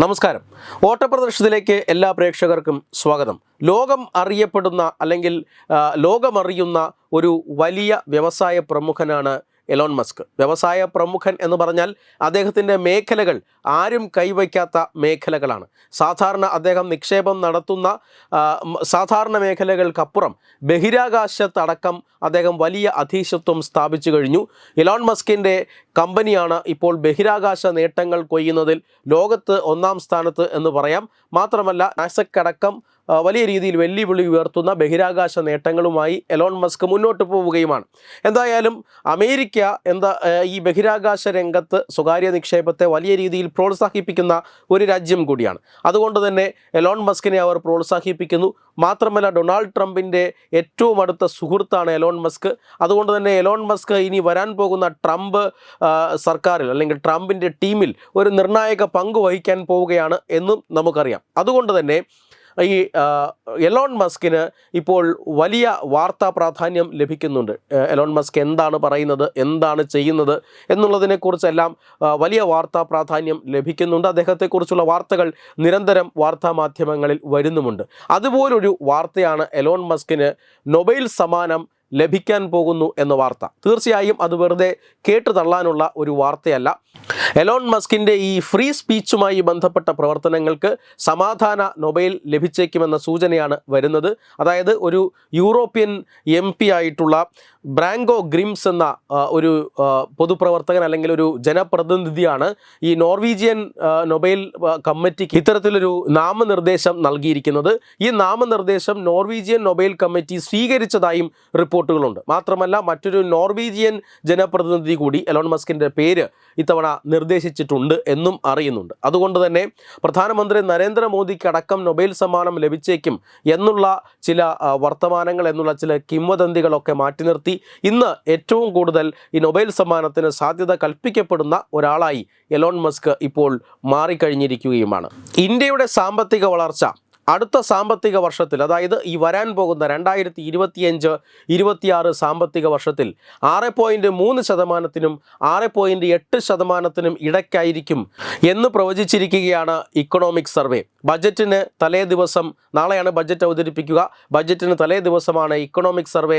നമസ്കാരം. ഓട്ടപ്രദർശനത്തിലേക്ക് എല്ലാ പ്രേക്ഷകർക്കും സ്വാഗതം. ലോകം അറിയപ്പെടുന്ന അല്ലെങ്കിൽ ലോകമറിയുന്ന ഒരു വലിയ വ്യവസായ പ്രമുഖനാണ് എലോൺ മസ്ക്. വ്യവസായ പ്രമുഖൻ എന്ന് പറഞ്ഞാൽ അദ്ദേഹത്തിന്റെ മേഖലകൾ ആരും കൈവയ്ക്കാത്ത മേഖലകളാണ്. സാധാരണ അദ്ദേഹം നിക്ഷേപം നടത്തുന്ന സാധാരണ മേഖലകൾക്കപ്പുറം ബഹിരാകാശത്തടക്കം അദ്ദേഹം വലിയ അധീശത്വം സ്ഥാപിച്ചു കഴിഞ്ഞു. എലോൺ മസ്കിന്റെ കമ്പനിയാണ് ഇപ്പോൾ ബഹിരാകാശ നേട്ടങ്ങൾ കൊയ്യുന്നതിൽ ലോകത്ത് ഒന്നാം സ്ഥാനത്ത് എന്ന് പറയാം. മാത്രമല്ല നാസക്കടക്കം വലിയ രീതിയിൽ വെല്ലുവിളി ഉയർത്തുന്ന ബഹിരാകാശ നേട്ടങ്ങളുമായി എലോൺ മസ്ക് മുന്നോട്ട് പോവുകയുമാണ്. എന്തായാലും അമേരിക്ക എന്താ ഈ ബഹിരാകാശ രംഗത്ത് സ്വകാര്യ നിക്ഷേപത്തെ വലിയ രീതിയിൽ പ്രോത്സാഹിപ്പിക്കുന്ന ഒരു രാജ്യം കൂടിയാണ്. അതുകൊണ്ട് തന്നെ എലോൺ മസ്കിനെ അവർ പ്രോത്സാഹിപ്പിക്കുന്നു. മാത്രമല്ല ഡൊണാൾഡ് ട്രംപിന്റെ ഏറ്റവും അടുത്ത സുഹൃത്താണ് എലോൺ മസ്ക്. അതുകൊണ്ട് തന്നെ എലോൺ മസ്ക് ഇനി വരാൻ പോകുന്ന ട്രംപ് സർക്കാരിൽ അല്ലെങ്കിൽ ട്രംപിന്റെ ടീമിൽ ഒരു നിർണായക പങ്ക് വഹിക്കാൻ പോവുകയാണ് എന്നും നമുക്കറിയാം. അതുകൊണ്ട് തന്നെ ഈ എലോൺ മസ്കിന് ഇപ്പോൾ വലിയ വാർത്താ പ്രാധാന്യം ലഭിക്കുന്നുണ്ട്. എലോൺ മസ്ക് എന്താണ് പറയുന്നത് എന്താണ് ചെയ്യുന്നത് എന്നുള്ളതിനെക്കുറിച്ചെല്ലാം വലിയ വാർത്താ പ്രാധാന്യം ലഭിക്കുന്നുണ്ട്. അദ്ദേഹത്തെക്കുറിച്ചുള്ള വാർത്തകൾ നിരന്തരം വാർത്താ മാധ്യമങ്ങളിൽ വരുന്നുമുണ്ട്. അതുപോലൊരു വാർത്തയാണ് എലോൺ മസ്കിന് നൊബൈൽ സമ്മാനം ലഭിക്കാൻ പോകുന്നു എന്ന വാർത്ത. തീർച്ചയായും അത് വെറുതെ കേട്ടു തള്ളാനുള്ള ഒരു വാർത്തയല്ല. എലോൺ മസ്കിന്റെ ഈ ഫ്രീ സ്പീച്ചുമായി ബന്ധപ്പെട്ട പ്രവർത്തനങ്ങൾക്ക് സമാധാന നൊബൈൽ ലഭിച്ചേക്കുമെന്ന സൂചനയാണ് വരുന്നത്. അതായത് ഒരു യൂറോപ്യൻ എം ആയിട്ടുള്ള ബ്രാങ്കോ ഗ്രിംസ് എന്ന ഒരു പൊതുപ്രവർത്തകൻ അല്ലെങ്കിൽ ഒരു ജനപ്രതിനിധിയാണ് ഈ നോർവീജിയൻ നൊബൈൽ കമ്മിറ്റിക്ക് ഇത്തരത്തിലൊരു നാമനിർദ്ദേശം നൽകിയിരിക്കുന്നത്. ഈ നാമനിർദ്ദേശം നോർവീജിയൻ നൊബൈൽ കമ്മിറ്റി സ്വീകരിച്ചതായും റിപ്പോർട്ടുകളുണ്ട്. മാത്രമല്ല മറ്റൊരു നോർവീജിയൻ ജനപ്രതിനിധി കൂടി എലോൺ മസ്കിന്റെ പേര് ഇത്തവണ നിർദ്ദേശിച്ചിട്ടുണ്ട് എന്നും അറിയുന്നുണ്ട്. അതുകൊണ്ട് തന്നെ പ്രധാനമന്ത്രി നരേന്ദ്രമോദിക്ക് അടക്കം നൊബൈൽ സമ്മാനം ലഭിച്ചേക്കും എന്നുള്ള ചില വർത്തമാനങ്ങൾ എന്നുള്ള ചില കിംവദന്തികളൊക്കെ മാറ്റി നിർത്തി ഇന്ന് ഏറ്റവും കൂടുതൽ ഈ നൊബൈൽ സമ്മാനത്തിന് സാധ്യത കൽപ്പിക്കപ്പെടുന്ന ഒരാളായി എലോൺ മസ്ക് ഇപ്പോൾ മാറിക്കഴിഞ്ഞിരിക്കുകയുമാണ്. ഇന്ത്യയുടെ സാമ്പത്തിക വളർച്ച അടുത്ത സാമ്പത്തിക വർഷത്തിൽ അതായത് ഈ വരാൻ പോകുന്ന രണ്ടായിരത്തി ഇരുപത്തിയഞ്ച് ഇരുപത്തിയാറ് സാമ്പത്തിക വർഷത്തിൽ ആറ് പോയിന്റ് മൂന്ന് ശതമാനത്തിനും ആറ് പോയിന്റ് എട്ട് ശതമാനത്തിനും ഇടയ്ക്കായിരിക്കും എന്ന് പ്രവചിച്ചിരിക്കുകയാണ് ഇക്കണോമിക് സർവേ. ബജറ്റിന് തലേ ദിവസം നാളെയാണ് ബജറ്റ് അവതരിപ്പിക്കുക. ബജറ്റിന് തലേ ദിവസമാണ് ഇക്കണോമിക് സർവേ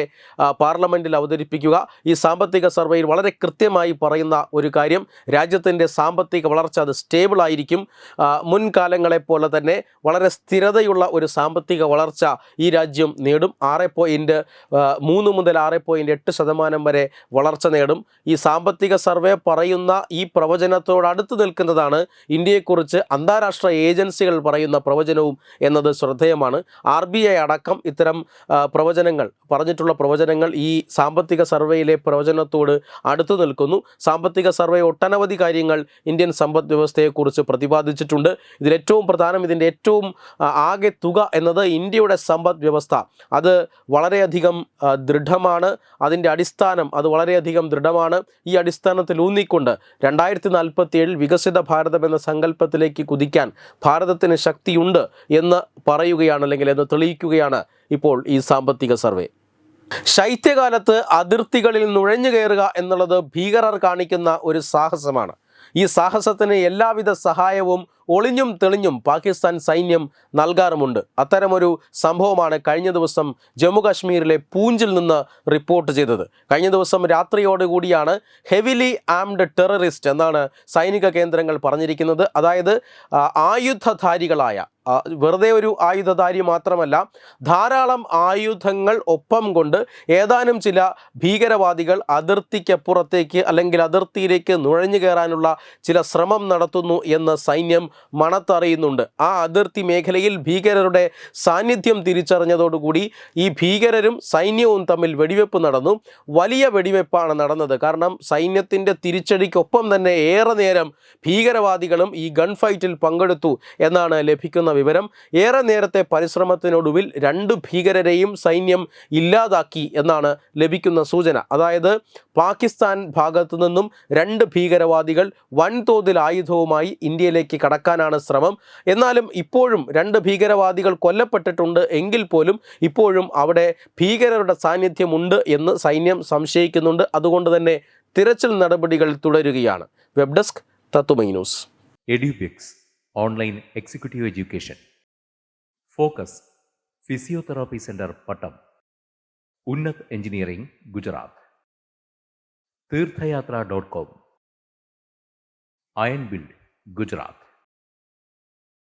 പാർലമെന്റിൽ അവതരിപ്പിക്കുക. ഈ സാമ്പത്തിക സർവേയിൽ വളരെ കൃത്യമായി പറയുന്ന ഒരു കാര്യം രാജ്യത്തിന്റെ സാമ്പത്തിക വളർച്ച അത് സ്റ്റേബിളായിരിക്കും മുൻകാലങ്ങളെപ്പോലെ തന്നെ വളരെ സ്ഥിരതയുള്ള ഒരു സാമ്പത്തിക വളർച്ച ഈ രാജ്യം നേടും. ആറ് പോയിന്റ് മൂന്ന് മുതൽ ആറ് പോയിന്റ് എട്ട് ശതമാനം വരെ വളർച്ച നേടും. ഈ സാമ്പത്തിക സർവേ പറയുന്ന ഈ പ്രവചനത്തോടടുത്ത് നിൽക്കുന്നതാണ് ഇന്ത്യയെക്കുറിച്ച് അന്താരാഷ്ട്ര ഏജൻസികൾ പറയുന്ന പ്രവചനവും എന്നത് ശ്രദ്ധേയമാണ്. ആർ ബി ഐ അടക്കം ഇത്തരം പ്രവചനങ്ങൾ പറഞ്ഞിട്ടുള്ള പ്രവചനങ്ങൾ ഈ സാമ്പത്തിക സർവേയിലെ പ്രവചനത്തോട് അടുത്തു നിൽക്കുന്നു. സാമ്പത്തിക സർവേ ഒട്ടനവധി കാര്യങ്ങൾ ഇന്ത്യൻ സമ്പദ് വ്യവസ്ഥയെക്കുറിച്ച് പ്രതിപാദിച്ചിട്ടുണ്ട്. ഇതിലേറ്റവും പ്രധാനം ഇതിന്റെ ഏറ്റവും ആകെ തുക എന്നത് ഇന്ത്യയുടെ സമ്പദ് വ്യവസ്ഥ. അത് വളരെയധികം ദൃഢമാണ്. അതിന്റെ അടിസ്ഥാനം അത് വളരെയധികം ദൃഢമാണ്. ഈ അടിസ്ഥാനത്തിൽ ഊന്നിക്കൊണ്ട് രണ്ടായിരത്തി നാൽപ്പത്തി ഏഴിൽ വികസിത ഭാരതം എന്ന സങ്കല്പത്തിലേക്ക് കുതിക്കാൻ ഭാരതത്തിന് ശക്തിയുണ്ട് എന്ന് പറയുകയാണ് അല്ലെങ്കിൽ എന്ന് തെളിയിക്കുകയാണ് ഇപ്പോൾ ഈ സാമ്പത്തിക സർവേ. ശൈത്യകാലത്ത് അതിർത്തികളിൽ നുഴഞ്ഞു കയറുക എന്നുള്ളത് ഭീകരർ കാണിക്കുന്ന ഒരു സാഹസമാണ്. ഈ സാഹസത്തിന് എല്ലാവിധ സഹായവും ഒളിഞ്ഞും തെളിഞ്ഞും പാകിസ്ഥാൻ സൈന്യം നൽകാറുമുണ്ട്. അത്തരമൊരു സംഭവമാണ് കഴിഞ്ഞ ദിവസം ജമ്മു കാശ്മീരിലെ പൂഞ്ചിൽ നിന്ന് റിപ്പോർട്ട് ചെയ്തത്. കഴിഞ്ഞ ദിവസം രാത്രിയോടുകൂടിയാണ് ഹെവിലി ആംഡ് ടെററിസ്റ്റ് എന്നാണ് സൈനിക കേന്ദ്രങ്ങൾ പറഞ്ഞിരിക്കുന്നത്. അതായത് ആയുധധാരികളായ വെറുതെ ഒരു ആയുധധാരി മാത്രമല്ല ധാരാളം ആയുധങ്ങൾ ഒപ്പം കൊണ്ട് ഏതാനും ചില ഭീകരവാദികൾ അതിർത്തിക്കപ്പുറത്തേക്ക് അല്ലെങ്കിൽ അതിർത്തിയിലേക്ക് നുഴഞ്ഞു കയറാനുള്ള ചില ശ്രമം നടത്തുന്നു എന്ന് സൈന്യം മണത്തറിയുന്നുണ്ട്. ആ അതിർത്തി മേഖലയിൽ ഭീകരരുടെ സാന്നിധ്യം തിരിച്ചറിഞ്ഞതോടുകൂടി ഈ ഭീകരരും സൈന്യവും തമ്മിൽ വെടിവെപ്പ് നടന്നു. വലിയ വെടിവെപ്പാണ് നടന്നത്. കാരണം സൈന്യത്തിന്റെ തിരിച്ചടിക്കൊപ്പം തന്നെ ഏറെ നേരം ഭീകരവാദികളും ഈ ഗൺ ഫൈറ്റിൽ പങ്കെടുത്തു എന്നാണ് ലഭിക്കുന്ന വിവരം. ഏറെ നേരത്തെ പരിശ്രമത്തിനൊടുവിൽ രണ്ട് ഭീകരരെയും സൈന്യം ഇല്ലാതാക്കി എന്നാണ് ലഭിക്കുന്ന സൂചന. അതായത് പാകിസ്ഥാൻ ഭാഗത്തു നിന്നും രണ്ട് ഭീകരവാദികൾ വൻതോതിൽ ആയുധവുമായി ഇന്ത്യയിലേക്ക് കടക്കാനാണ് ശ്രമം. എന്നാലും ഇപ്പോഴും രണ്ട് ഭീകരവാദികൾ കൊല്ലപ്പെട്ടിട്ടുണ്ട് എങ്കിൽ പോലും ഇപ്പോഴും അവിടെ ഭീകരരുടെ സാന്നിധ്യമുണ്ട് എന്ന് സൈന്യം സംശയിക്കുന്നുണ്ട്. അതുകൊണ്ട് തന്നെ തിരച്ചിൽ നടപടികൾ തുടരുകയാണ്. വെബ് ഡെസ്ക് തത്തുമൈ news. Online executive education. Focus physiotherapy centre Pattom. Unnat engineering Gujarat. Theerthayathra dot com. Iron build Gujarat.